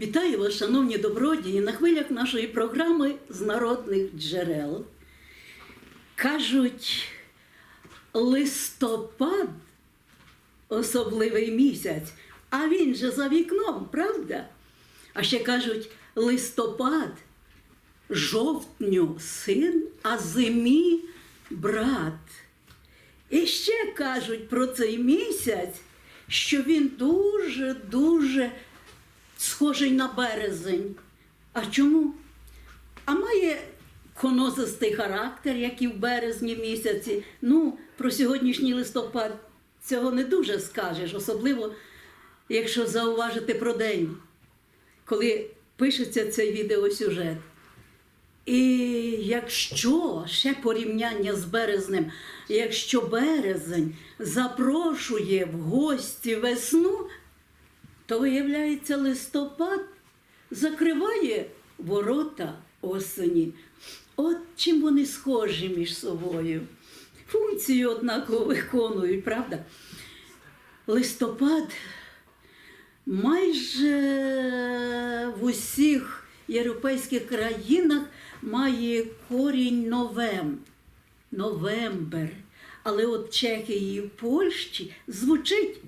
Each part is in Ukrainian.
Вітаю вас, шановні добродії, на хвилях нашої програми з народних джерел. Кажуть, листопад особливий місяць, а він же за вікном, правда? А ще кажуть, листопад жовтню син, а зимі брат. І ще кажуть про цей місяць, що він дуже-дуже схожий на березень. А чому? А має конозистий характер, як і в березні місяці. Ну, про сьогоднішній листопад цього не дуже скажеш, особливо, якщо зауважити про день, коли пишеться цей відеосюжет. І якщо ще порівняння з березнем, якщо березень запрошує в гості весну, то виявляється, листопад закриває ворота осені. От чим вони схожі між собою. Функцію однаково виконують, правда? Листопад майже в усіх європейських країнах має корінь новем, новембер. Але от Чехії і Польщі звучить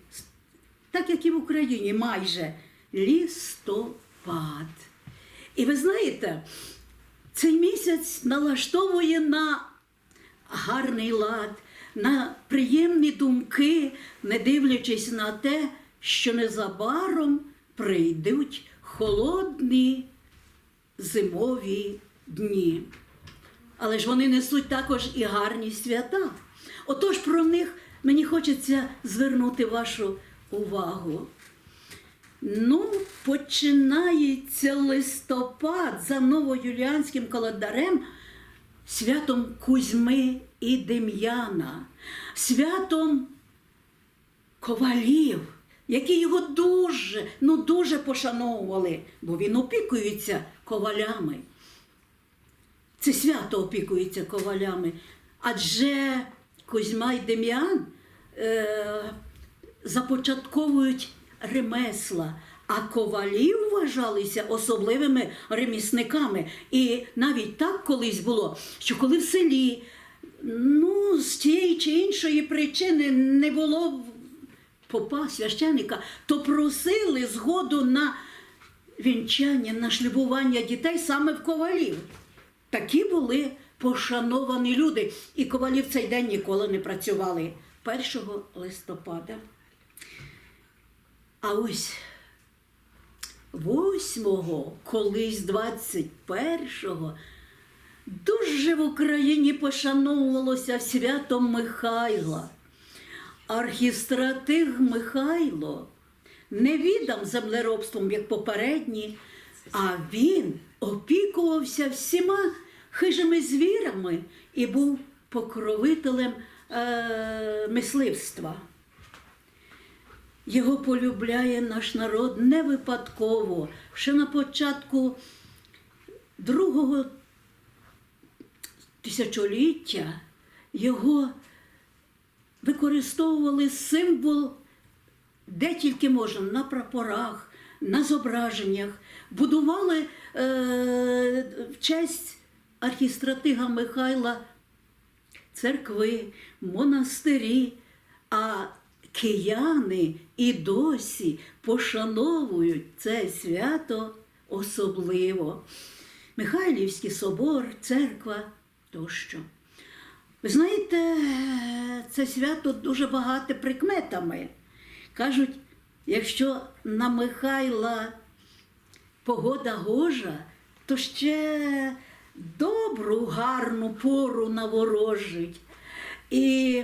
так, як і в Україні, майже листопад. І ви знаєте, цей місяць налаштовує на гарний лад, на приємні думки, не дивлячись на те, що незабаром прийдуть холодні зимові дні. Але ж вони несуть також і гарні свята. Отож про них мені хочеться звернути вашу увагу. Ну, починається листопад за новоюліанським календарем святом Кузьми і Дем'яна, святом ковалів, які його дуже, ну дуже пошановували, бо він опікується ковалями. Це свято опікується ковалями. Адже Кузьма і Дем'ян е, започатковують ремесла, а ковалі вважалися особливими ремісниками. І навіть так колись було, що коли в селі ну, з тієї чи іншої причини не було попа священика, то просили згоду на вінчання, на шлюбування дітей саме в ковалів. Такі були пошановані люди. І ковалі в цей день ніколи не працювали 1 листопада. А ось 8-го, колись 21-го, дуже в Україні пошановувалося свято Михайла. Архістратиг Михайло не віддам землеробством, як попередні, а він опікувався всіма хижими звірами і був покровителем е- мисливства. Його полюбляє наш народ не випадково. Ще на початку другого тисячоліття його використовували символ, де тільки можна, на прапорах, на зображеннях, будували е- в честь архістратига Михайла церкви, монастирі. а кияни і досі пошановують це свято особливо. Михайлівський собор, церква тощо. Ви знаєте, це свято дуже багате прикметами. Кажуть, якщо на Михайла погода гожа, то ще добру, гарну пору наворожить. І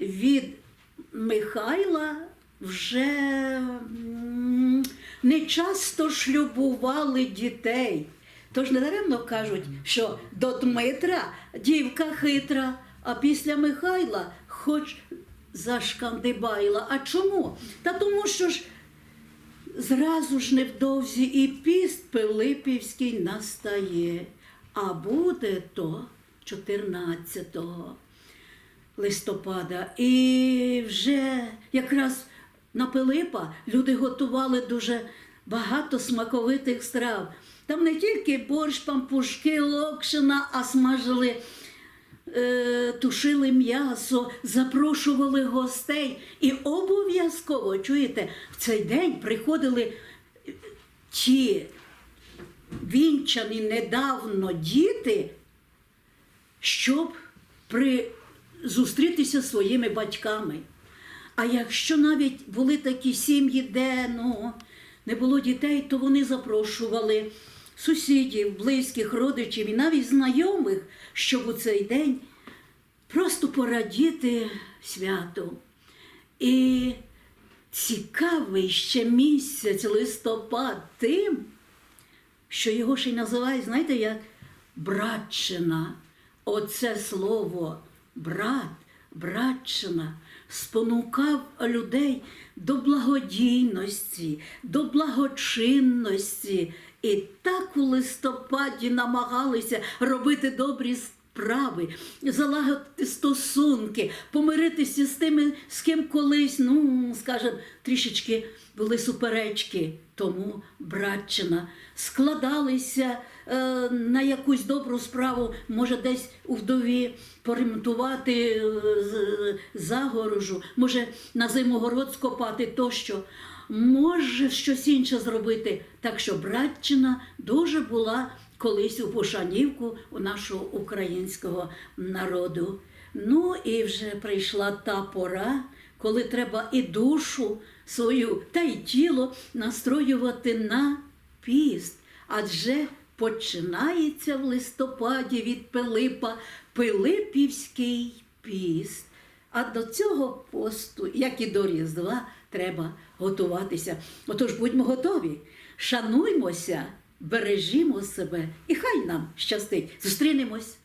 від Михайла вже не часто шлюбували дітей. Тож недаремно кажуть, що до Дмитра дівка хитра, а після Михайла хоч зашкандибайла. А чому? Та тому, що ж зразу ж невдовзі і піст Пилипівський настає, а буде то 14-го листопада. І вже якраз на Пилипа люди готували дуже багато смаковитих страв. Там не тільки борщ, пампушки, локшина, а смажили, е, тушили м'ясо, запрошували гостей. І обов'язково, чуєте, в цей день приходили ті вінчані недавно діти, щоб при... зустрітися зі своїми батьками. А якщо навіть були такі сім'ї, де ну, не було дітей, то вони запрошували сусідів, близьких, родичів і навіть знайомих, щоб у цей день просто порадіти святу. І цікавий ще місяць листопад тим, що його ще й називають, знаєте, як братчина. Оце слово брат, братчина спонукав людей до благодійності, до благочинності. І так у листопаді намагалися робити добрі справи, залагодити стосунки, помиритися з тими, з ким колись, ну, скажімо, трішечки були суперечки. Тому братчина складалися е, на якусь добру справу, може десь у вдові поремонтувати е, загорожу, може на зимогород скопати тощо, може щось інше зробити. Так що братчина дуже була колись у пошанівку у нашого українського народу. Ну і вже прийшла та пора, коли треба і душу свою та й тіло настроювати на піст. Адже починається в листопаді від Пилипа Пилипівський піст. А до цього посту, як і до Різдва, треба готуватися. Отож будьмо готові, шануймося, бережімо себе, і хай нам щастить. Зустрінемось